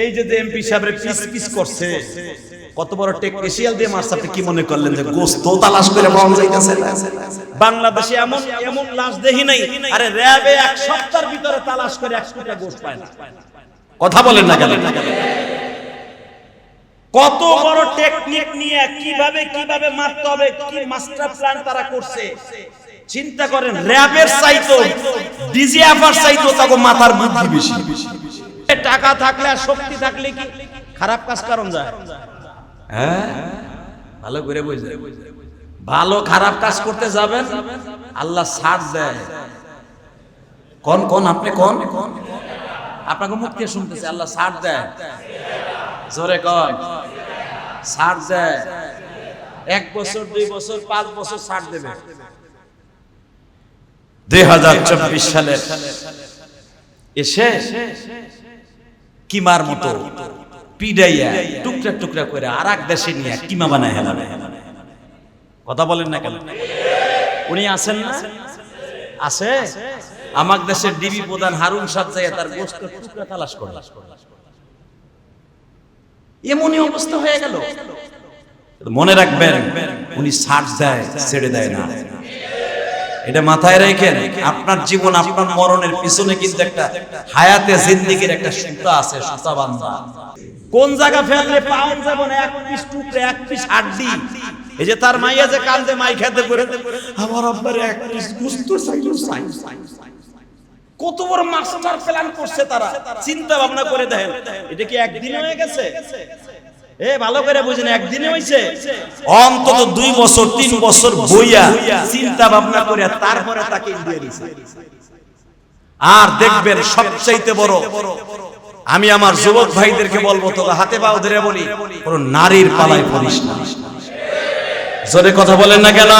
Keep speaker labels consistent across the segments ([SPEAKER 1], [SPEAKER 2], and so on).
[SPEAKER 1] এই যে যে এমপি সাহেবের পিস পিস করছে, কত বড় টেকনিশিয়াল দিয়ে মারছে, আপনি কি মনে করলেন যে গোস্ত তালাশ করে পাওয়া যাইতেছে বাংলাদেশে এমন এমন লাশ দেখি নাই, আরে র্যাবে এক সপ্তাহের ভিতরে তালাশ করে এক কোটা গোস্ত পায় না। কথা বলেন না কেন? কত বড় টেকনিক নিয়ে কীভাবে কীভাবে মারতে হবে, কি মাস্টার প্ল্যান তারা করছে? চিন্তা করেন, র্যাবের চাইতো ডিজিএফআর চাইতো তাকে মাথার বুদ্ধি বেশি। টাকা থাকলে আর শক্তি থাকলে কি খারাপ কাজ কারণ যায়? হ্যাঁ? ভালো করে বুঝে ভালো খারাপ কাজ করতে যাবেন, আল্লাহ ছাড় দেয়। কোন কোন, আপনি কোন? আপনাকে দিয়ে শুনতেছে, আল্লাহ ছাড় দেয়। জোরে কন। ছাড় দেয়। এক বছর, দুই বছর, পাঁচ বছর ছাড় দেবে। দুই হাজার চব্বিশ সালের এসে কিমার মতো পিডাইয়া টুকরা টুকরা করে আর এক দেশে নিয়ে কিমা বানায় হেলা কথা বলেন না কেন? উনি আছেন না? আছে? আমার দেশের ডিবি প্রধান হারুন সাহ তার গোস্ত টুকরা তালাশ করে এমনই অবস্থা হয়ে গেল। মনে রাখবেন, উনি সার্চ দেয়, ছেড়ে দেয় না। এটা মাথায় রেখেন, আপনার জীবন, আপনার মরণের পিছনে কিন্তু একটা হায়াতে জিন্দিগির একটা সুতা আছে, সুতা বান্ধা। কোন জায়গা ফেললে পাওয়া যাবে না এক পিস টুকরে, এক পিস হাড্ডি? এই যে তার মাইয়া যে কান্দে, মাই খেতে করে, আমার আব্বার এক পিস গুস্ত চাইলো চাই। কত বড় মাস্টার প্ল্যান করছে তারা, চিন্তা ভাবনা করে দেখেন, এটা কি একদিনে হয়ে গেছে? এ, ভালো করে দুই বছর, তিন বছর চিন্তা ভাবনা তারপরে আর দেখবেন সবচাইতে বড়, আমি আমার যুবক ভাইদেরকে বলব তো হাতে পাও ধরে বলি, কোন নারীর পালায় পড়িস না। জোরে কথা বলেন না কেন?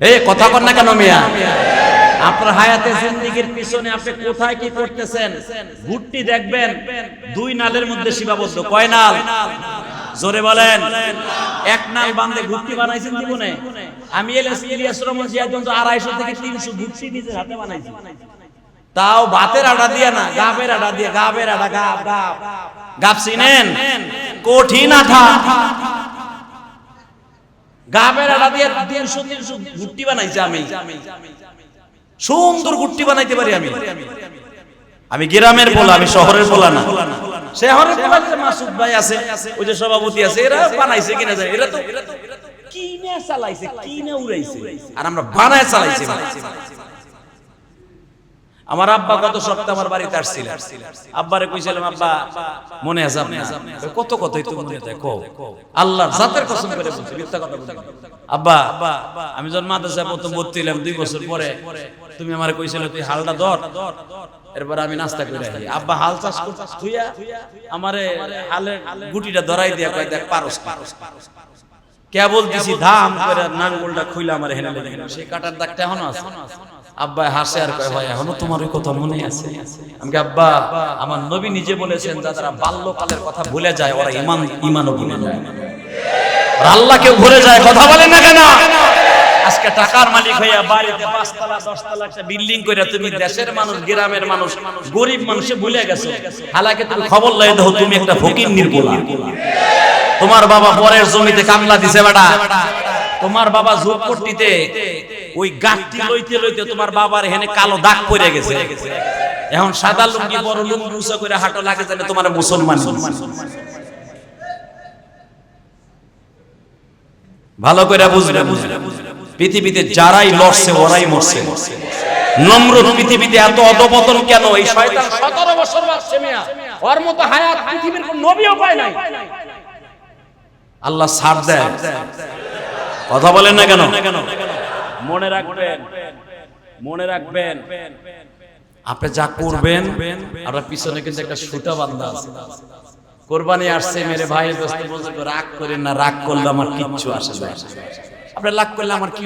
[SPEAKER 1] এই কথা কর না কেন মিয়া? আপনার হায়াতে জিন্দিগির পিছনে আপনি কোথায় কি করতেছেন? ঘুরটি দেখবেন, দুই নালের মধ্যে সীমাবদ্ধ। কয় নাল? জোরে বলেন। এক নাল বান্ধে ঘুরটি বানাইছেন জীবনে। আমি এলএস ইলিয়াস জিয়া পর্যন্ত আড়াইশো থেকে তিনশো ঘুরটি নিজের হাতে বানাইছি। তাও ভাতের আটা দিয়ে না, গাবের আটা দিয়ে, গাবের আটা গাব গাব। গাব চিনেন? কঠিন আঠা। গাবের আটা দিয়ে তিনশো তিনশো ঘুরটি বানাইছি আমি। সুন্দর গুট্টি বানাইতে পারি আমি। আমি গ্রামের বলা, আমি শহরের বলা না। শহরের বলা যে মাসুদ ভাই আছে, ওই যে সভাপতি আছে, এরা বানাইছে, কিনা যায়। এরা তো কিনে চালাইছে, কিনে উড়াইছে। আর আমরা বানায় চালাইছি। আমার আব্বা গত সপ্তাহে আমার বাড়িতে আসছিল আব্বারে কইছিলাম আব্বা মনে আছে আপনার? কত কথাই তো মনে থাকে কও। আল্লাহর জাতের কসম করে বলছি মিথ্যা কথা বলছি। আব্বা আমি যখন মাদ্রাসায় প্রথম ভর্তি হলাম দুই বছর পরে তুমি আমারে কইছিলে তুই হালটা ধর। এরপর আমি নাস্তা করে আসি আব্বা হাল চাষ করতে থুইয়া আমারে হালের গুটিটা ধরাই দিয়া কয় দেখ পারস পারস কে বলতেছি ধাম করে নাঙ্গলটা খুইলা আমার হেনে লেগে সেই কাটার দাগটা এখনও আছে। আব্বা হাসে আর কয়, ভাই, এখনও তোমার ওই কথা মনে আছে? আমি আব্বা, আমার নবী নিজে বলেছেন যারা বাল্যকালের কথা ভুলে যায়, ওরা ইমান ইমানও ভুলে যায়। আর আল্লাহ কেউ ভুলে যায়, কথা বলেন না কেন? আজকে টাকার মালিক হইয়া বাড়িতে পাঁচতলা, দশতলা একটা বিল্ডিং করে তুমি দেশের মানুষ, গ্রামের মানুষ, গরিব মানুষে ভুলে গেছো। হালাকে তুমি খবর লাই দাও, তুমি একটা ফকির নির্বোলা তোমার বাবা পরের জমিতে কামলা দিছে বেটা। তোমার বাবা ঝোপপট্টিতে ওই গাছটি লইতে লইতে তোমার বাবার এখানে কালো দাগ পড়ে গেছে। এখন সাদা লুঙ্গি, বড় লুঙ্গি উঁচা করে হাঁটো লাগে জানে তোমার মুসলমান ভালো করে বুঝবে পৃথিবীতে যারাই লড়ছে, ওরাই মরছে। নম্রত পৃথিবীতে এত অধপতন কেন? এই শয়তান 17 বছর বাঁচছে মিয়া। ওর মতো হায়াত পৃথিবীর কোন নবীও পায় নাই। আল্লাহ ছাড় দেয়। কথা বলেন না কেন? মনে রাখবেন মনে রাখবেন। আপনি যা করবেন আপনার পিছনে কিন্তু একটা সুতা বান্ধা আছে। কোরবানি আসছে মেরে ভাই দোস্ত বলতে রাগ করেন না রাগ করলে আমার কিচ্ছু আসে না। আপনি রাগ করলে আমার কি?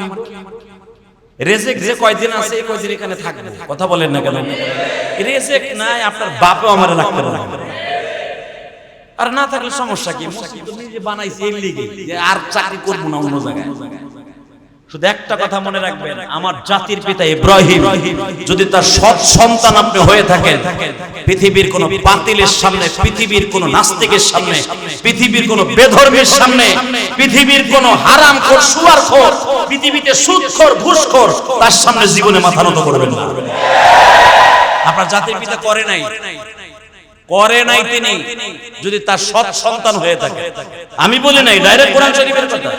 [SPEAKER 1] রেজেক যে কয়দিন আছে এই কয়দিন এখানে থাকবে? কথা বলেন না কেন? রেজেক নাই আপনার বাপও আমার রাগ করে না। আর না থাকলে সমস্যা কি? মসজিদ তো নিজে বানাইছি এর লিগে যে আর চাকরি করব না অন্য জায়গায়। শুধু একটা কথা মনে রাখবেন আমার জাতির পিতা ইব্রাহিম যদি তার সৎ সন্তান আপনি হয়ে থাকেন পৃথিবীর কোন বাতিলের সামনে পৃথিবীর কোন নাস্তিকের সামনে পৃথিবীর কোন বেধর্মের সামনে পৃথিবীর কোন হারাম খোর সুয়ার খোর পৃথিবীতে সুদখোর ঘুষখোর তার সামনে জীবনে মাথা নত করবেন না। আপনার জাতির পিতা করে নাই। করে নাই তিনি, যদি তার সৎ সন্তান হয়ে থাকে। আমি বলি নাই, ডাইরেক্ট কোরআন শরীফের কথা।